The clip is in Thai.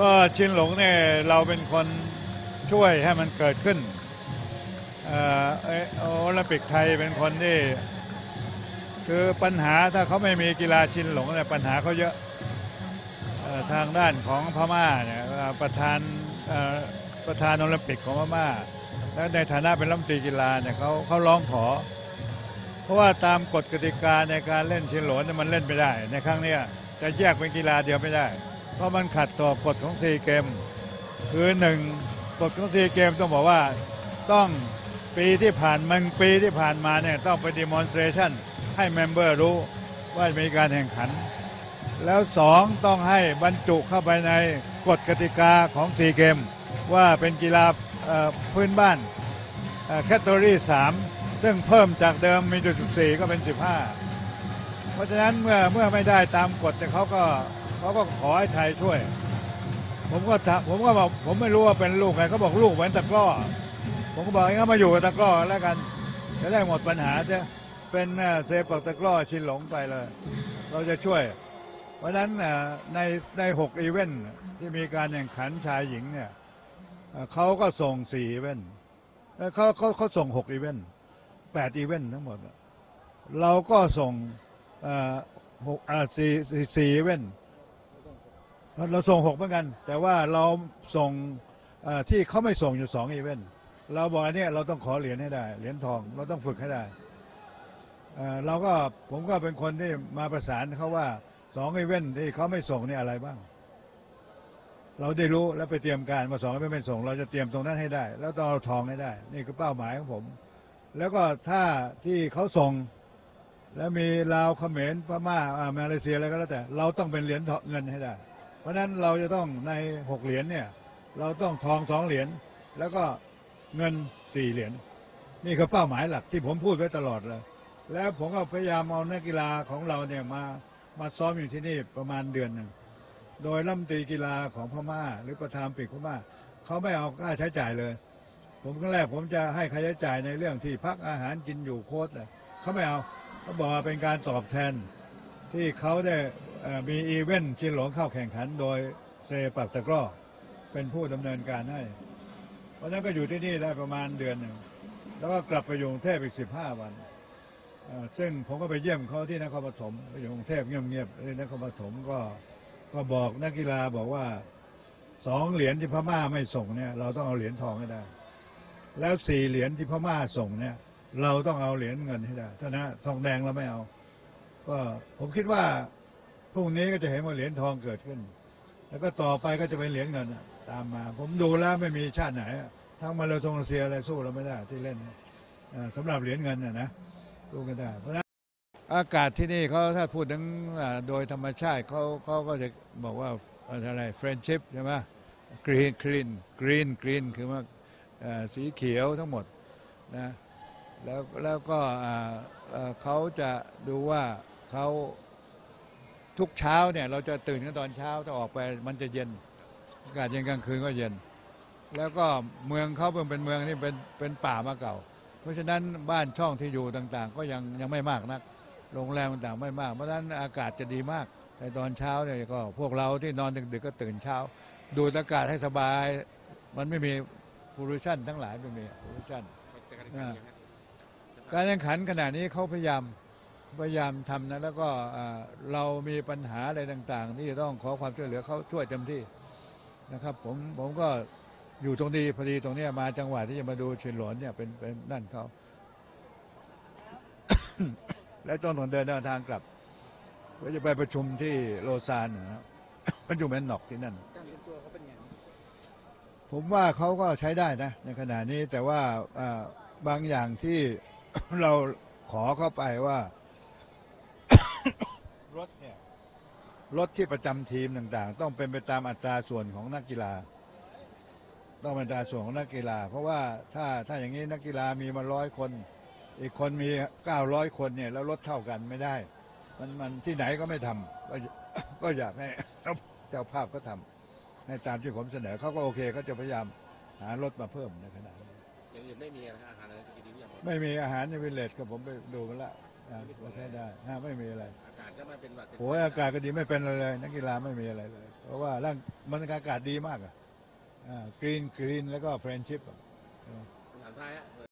ก็ชินหลงเนี่ยเราเป็นคนช่วยให้มันเกิดขึ้นออเอ่อโอลิมปิกไทยเป็นคนที่คือปัญหาถ้าเขาไม่มีกีฬาชินหลงเนี่ยปัญหาเขาเยอะทางด้านของพม่าเนี่ยประธานประธานโอลิมปิกของพม่าและในฐานะเป็นรัฐมนตรีกีฬาเนี่ยเขาเขาร้องขอ เพราะว่าตามกฎกติกาในการเล่นชินหลงเนี่ยมันเล่นไม่ได้ ในครั้งเนี้ยจะแยกเป็นกีฬาเดียวไม่ได้ เพราะมันขัดต่อกฎของซีเกม คือหนึ่งกฎของซีเกมต้องบอกว่าต้องปีที่ผ่านมันปีที่ผ่านมาเนี่ยต้องไปดีมอนสเตรชันให้เมมเบอร์รู้ว่ามีการแข่งขัน แล้วสองต้องให้บรรจุเข้าไปในกฎกติกาของซีเกม ว่าเป็นกีฬาพื้นบ้านแคตตาล็อสามซึ่งเพิ่มจากเดิมมีจุดสี่ก็เป็นสิบห้าเพราะฉะนั้นเมื่อเมื่อไม่ได้ตามกฎเนี่เขาก็ เขาก็ขอให้ไทยช่วย ผมก็ถามผมก็บอกผมไม่รู้ว่าเป็นลูกใครเขาบอกลูกเหมือนตะกร้อ ผมก็บอกงั้นมาอยู่กับตะกร้อแล้วกัน จะได้หมดปัญหาจะเป็นเซปักตะกร้อชินหลงไปเลย เราจะช่วย เพราะฉะนั้นอ่อในในหกอีเวนต์ที่มีการแข่งขันชายหญิงเนี่ยเขาก็ส่งสี่อีเวนต์เอ่อเขาเขาเขาส่งหกอีเวนต์แปดอีเวนต์ทั้งหมด เราก็ส่งอ่อหกอ่าสี่สี่สี่อีเวนต์ เราส่งหกเหมือนกัน แต่ว่าเราส่งที่เขาไม่ส่งอยู่สองอีเวนต์เราบอกอันนี้เราต้องขอเหรียญให้ได้ เหรียญทองเราต้องฝึกให้ได้เราก็ผมก็เป็นคนที่มาประสานเขาว่าสองอีเวนต์ที่เขาไม่ส่งนี่อะไรบ้าง เราได้รู้แล้วไปเตรียมการมาสองอีเวนต์ไม่ส่ง เราจะเตรียมตรงนั้นให้ได้ แล้วต้องเอาทองให้ได้ นี่คือเป้าหมายของผม แล้วก็ถ้าที่เขาส่งแล้วมีลาวเขมรพม่ามาเลเซียอะไรก็แล้วแต่ เราต้องเป็นเหรียญทองเงินให้ได้ ราะฉะนั้นเราจะต้องในหกเหรียญเนี่ย เราต้องทองสองเหรียญแล้วก็เงินสี่เหรียญนี่คือเป้าหมายหลักที่ผมพูดไว้ตลอดเลยแล้วผมก็พยายามเอานักกีฬาของเราเนี่ยมามาซ้อมอยู่ที่นี่ประมาณเดือนหนึ่งโดยรัฐมนตรีกีฬาของพม่า หรือประธานปีกพม่าเขาไม่เอาค่าใช้จ่ายเลย ผมครั้งแรกผมจะให้ค่าใช้จ่ายในเรื่องที่พักอาหารกินอยู่โค้ดเลยเขาไม่เอาเขาบอกว่าเป็นการตอบแทนที่เขาได้ มีอีเวนต์ชินหลงเข้าแข่งขัน โดยเซปักตะกร้อเป็นผู้ดำเนินการให้ เพราะฉะนั้นก็อยู่ที่นี่ได้ประมาณเดือนหนึ่ง แล้วก็กลับไปอยู่กรุงเทพอีกสิบห้าวันเอ่อซึ่งผมก็ไปเยี่ยมเขาที่นครปฐมไปอยู่กรุงเทพเงียบๆที่นครปฐมก็ก็บอกนักกีฬาบอกว่าสองเหรียญที่พม่าไม่ส่งเนี่ย เราต้องเอาเหรียญทองให้ได้ แล้วสี่เหรียญที่พม่าส่งเนี่ย เราต้องเอาเหรียญเงินให้ได้ถ้านะทองแดงเราไม่เอา ก็ผมคิดว่า พรุ่งนี้ก็จะเห็นว่าเหรียญทองเกิดขึ้น แล้วก็ต่อไปก็จะเป็นเหรียญเงินตามมา ผมดูแล้วไม่มีชาติไหน ทั้งมาเลเซียอะไรสู้เราไม่ได้ที่เล่นเอ่อสำหรับเหรียญเงินนะนะสู้กันได้เพราะนั้นอากาศที่นี่เขาถ้าพูดถึงโดยธรรมชาติเขาเขาก็จะบอกว่าอะไรเฟรนชิพใช่ไหมกรีนกรีนกรีนกรีนคือว่าสีเขียวทั้งหมดนะแล้วแล้วก็เขาจะดูว่าเขา ทุกเช้าเนี่ยเราจะตื่นกันตอนเช้าถ้าออกไปมันจะเย็นอากาศเย็นกลางคืนก็เย็น แล้วก็เมืองเขาเป็นเป็นเมืองที่เป็นเป็นป่ามาเก่า เพราะฉะนั้นบ้านช่องที่อยู่ต่างๆ ก็ยังยังไม่มากนักโรงแรมต่างๆไม่มาก เพราะฉะนั้นอากาศจะดีมากในตอนเช้าเนี่ยก็พวกเราที่นอนดึกๆก็ตื่นเช้า ดูดอากาศให้สบาย มันไม่มีพ o ลูชันทั้งหลายไม่มีพ o ลูชันการแข่งขันขณะนี้เขาพยายาม พยายามทำนะแล้วก็อ่าเรามีปัญหาอะไรต่างๆที่จะต้องขอความช่วยเหลือเขาช่วยเต็มที่นะครับ ผมผมก็อยู่ตรงนี้พอดีตรงเนี้ยมาจังหวัดที่จะมาดูชินหลวนเนี่ยเป็นเป็นนั่นเขาและตอนผมเดินทางกลับก็จะไปประชุมที่โลซานนะครับประชุมแมนนอกที่นั่นการเตรียมตัวเขาเป็นไงผมว่าเขาก็ใช้ได้นะ ในขณะนี้แต่ว่าอ่าบางอย่างที่เราขอเข้าไปว่า รถเนี่ยรถที่ประจำทีมต่างๆ ต้องเป็นไปตามอัตราส่วนของนักกีฬา ต้องเป็นอัตราส่วนของนักกีฬา เพราะว่าถ้าถ้าอย่างนี้นักกีฬามีมาร้อยคน อีกคนมีเก้าร้อยคนเนี่ยแล้วรถเท่ากันไม่ได้ มันมันที่ไหนก็ไม่ทำก็ก็อยากให้เจ้าภาพก็ทำให้ตามที่ผมเสนอเขาก็โอเคเขาจะพยายามหารถมาเพิ่มในขณะนี้อย่างอื่นไม่มีนะฮะอาหารอะไรที่กินที่นี่หมดไม่มีอาหารในวิลเลจก็ผมไปดูมาแล้วอ่าก็ใช้ได้ฮะไม่มีอะไรอากาศ ถ้ามันเป็นหวัดเป็นโอ้ยอากาศก็ดีไม่เป็นอะไรเลย นักกีฬาไม่มีอะไรเลย เพราะว่าร่างมันอากาศดีมากอะกรีนกรีนแล้วก็เฟรนชิพอะ คำถามท้ายฮะ